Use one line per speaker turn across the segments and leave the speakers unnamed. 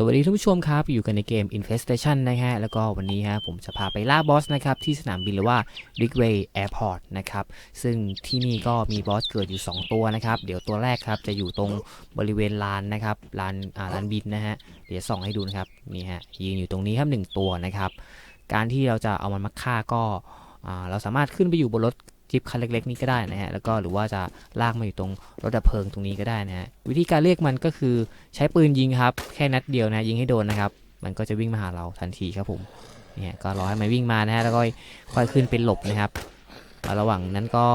สวัสดีท่านผู้ชมครับ อยู่กันในเกม Infestation นะฮะ แล้วก็วันนี้ฮะผมจะพาไปล่าบอสนะครับ ที่สนามบินหรือว่า Rigway Airport นะครับ ซึ่งที่นี่ก็มีบอสเกิดอยู่ 2 ตัวนะครับ เดี๋ยวตัวแรกครับ จะอยู่ตรงบริเวณลานนะครับลานอ่าลานบินนะฮะ เดี๋ยวส่องให้ดูนะครับ นี่ฮะยืนอยู่ตรงนี้ครับ 1 ตัวนะครับ การที่เราจะเอามันมาฆ่าก็อ่าเราสามารถขึ้นไปอยู่บนรถ จิ๊บคันเล็กๆนี้ก็ได้นะฮะแล้วก็หรือว่าจะลากมาอยู่ตรงรถดับเพลิงตรงนี้ก็ได้นะฮะวิธีการเรียกมันก็คือใช้ปืนยิงครับ แค่นัดเดียวนะยิงให้โดนนะครับ มันก็จะวิ่งมาหาเราทันทีครับผมเนี่ยก็รอให้มันวิ่งมานะฮะแล้วก็ค่อยขึ้นเป็นหลบนะครับระหว่างนั้นก็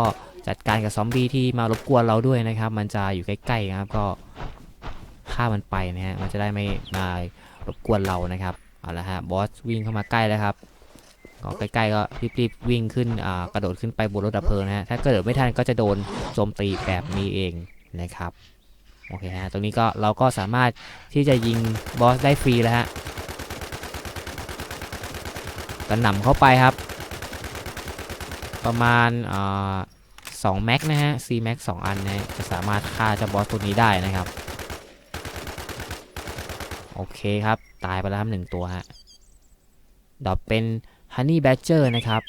จัดการกับซอมบี้ที่มารบกวนเราด้วยนะครับ มันจะอยู่ใกล้ๆนะครับก็ฆ่ามันไปนะฮะมันจะได้ไม่มารบกวนเรานะครับเอาละฮะบอสวิ่งเข้ามาใกล้แล้วครับ ก็ใกล้ๆก็รีบๆวิ่งขึ้นกระโดดขึ้นไปบนรถดับเพลิงนะฮะถ้าเกิดไม่ทันก็จะโดนโจมตีแบบนี้เองนะครับโอเคฮะตรงนี้ก็เราก็สามารถที่จะยิงบอสได้ฟรีแล้วฮะกระหน่ำเข้าไปครับ ประมาณอสองแม็กนะฮะ C แม็กสองอันนะจะสามารถฆ่าเจ้าบอสตัวนี้ได้นะครับโอเคครับ ตายไปแล้วหนึ่งตัวฮะดอกเป็น Honey Badger นะครับ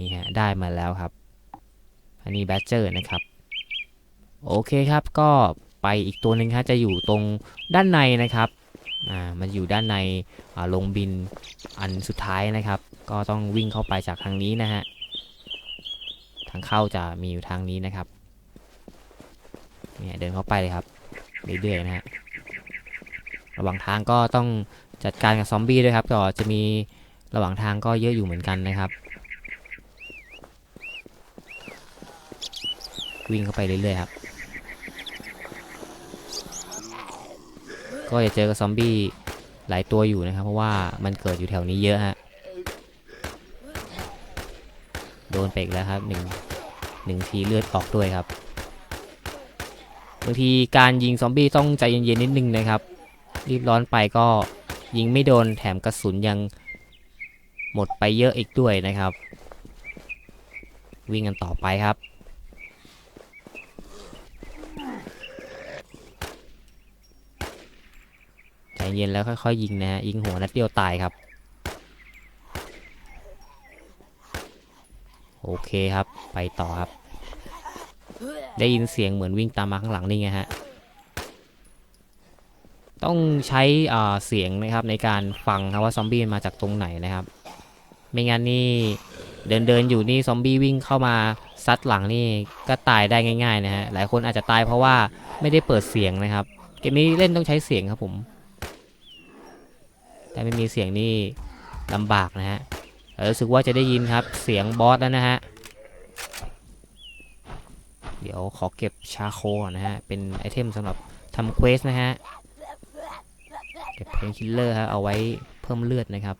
นี่ฮะ ได้มาแล้วครับ Honey Badger นะครับ โอเคครับ ก็ไปอีกตัวหนึ่งครับจะอยู่ตรงด้านในนะครับ อ่า มันอยู่ด้านในอ่าลงบินอันสุดท้ายนะครับ ก็ต้องวิ่งเข้าไปจากทางนี้นะฮะ ทางเข้าจะมีอยู่ทางนี้นะครับ เนี่ยเดินเข้าไปเลยครับ เรื่อยๆนะฮะ ระหว่างทางก็ต้องจัดการกับซอมบี้ด้วยครับก็จะมี ระหว่างทางก็เยอะอยู่เหมือนกันนะครับ วิ่งเข้าไปเรื่อยๆครับ ก็จะเจอกับซอมบี้หลายตัวอยู่นะครับ เพราะว่ามันเกิดอยู่แถวนี้เยอะฮะ โดนไปอีกแล้วครับหนึ่งหนึ่งทีเลือดออกด้วยครับบางทีการยิงซอมบี้ต้องใจเย็นๆนิดนึงนะครับ รีบร้อนไปก็ยิงไม่โดนแถมกระสุนยัง หมดไปเยอะอีกด้วยนะครับ วิ่งกันต่อไปครับ ใจเย็นแล้วค่อยๆยิงนะฮะยิงหัวนัดเดียวตายครับ โอเคครับไปต่อครับ ได้ยินเสียงเหมือนวิ่งตามมาข้างหลังนี่ไงฮะต้องใช้เสียงนะครับในการฟังครับว่าซอมบี้มาจากตรงไหนนะครับ ไม่งั้นนี่เดินเดินๆอยู่นี่ซอมบี้วิ่งเข้ามาซัดหลังนี่ก็ตายได้ง่ายๆนะฮะหลายคนอาจจะตายเพราะว่าไม่ได้เปิดเสียงนะครับ เกมนี้เล่นต้องใช้เสียงครับผม แต่ไม่มีเสียงนี่ลำบากนะฮะแต่รู้สึกว่าจะได้ยินครับเสียงบอสแล้วนะฮะเดี๋ยวขอเก็บชาโคนนะฮะเป็นไอเทมสำหรับทำเควสนะฮะเก็บเพนคิลเลอร์ฮะเอาไว้เพิ่มเลือดนะครับ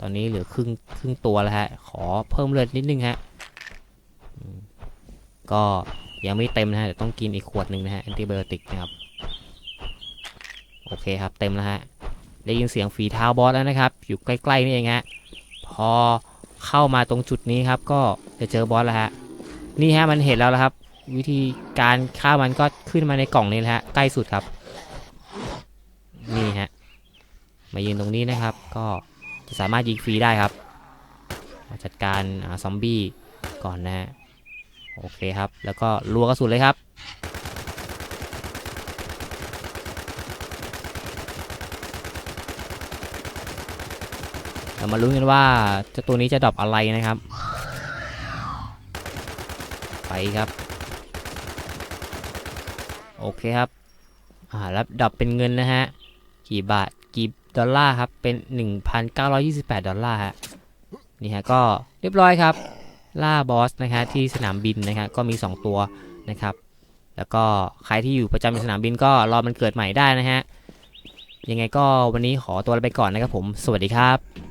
ตอนนี้เหลือครึ่งครึ่งตัวแล้วฮะ ขอเพิ่มเลือดนิดนึงฮะก็ยังไม่เต็มนะฮะเดี๋ยวต้องกินอีกขวดหนึ่งนะฮะแอนติไบโอติกนะครับ โอเคครับเต็มแล้วฮะ ได้ยินเสียงฝีเท้าบอสแล้วนะครับ อยู่ใกล้ๆนี่เองฮะ พอเข้ามาตรงจุดนี้ครับ ก็จะเจอบอสแล้วฮะ นี่ฮะมันเห็นแล้วละครับ วิธีการฆ่ามันก็ขึ้นมาในกล่องนี้แหละฮะ ใกล้สุดครับ นี่ฮะ มายืนตรงนี้นะครับ ก็ จะสามารถยิงฟรีได้ครับ จัดการอซอมบี้ก่อนนะฮะโอเคครับ แล้วก็รัวกระสุนเลยครับ เรามาลุ้นกันว่าเจ้าตัวนี้จะดรอปอะไรนะครับ ไปครับ โอเคครับ อ่า แล้วดรอปเป็นเงินนะฮะ กี่บาท กี่ ดอลลาร์ครับเป็น 1,928 ดอลลาร์ฮะนี่ฮะก็เรียบร้อยครับ ล่าบอสนะฮะที่สนามบินนะฮะก็มี 2 ตัวนะครับ แล้วก็ใครที่อยู่ประจำในสนามบินก็รอมันเกิดใหม่ได้นะฮะยังไงก็วันนี้ขอตัวไปก่อนนะครับผม สวัสดีครับ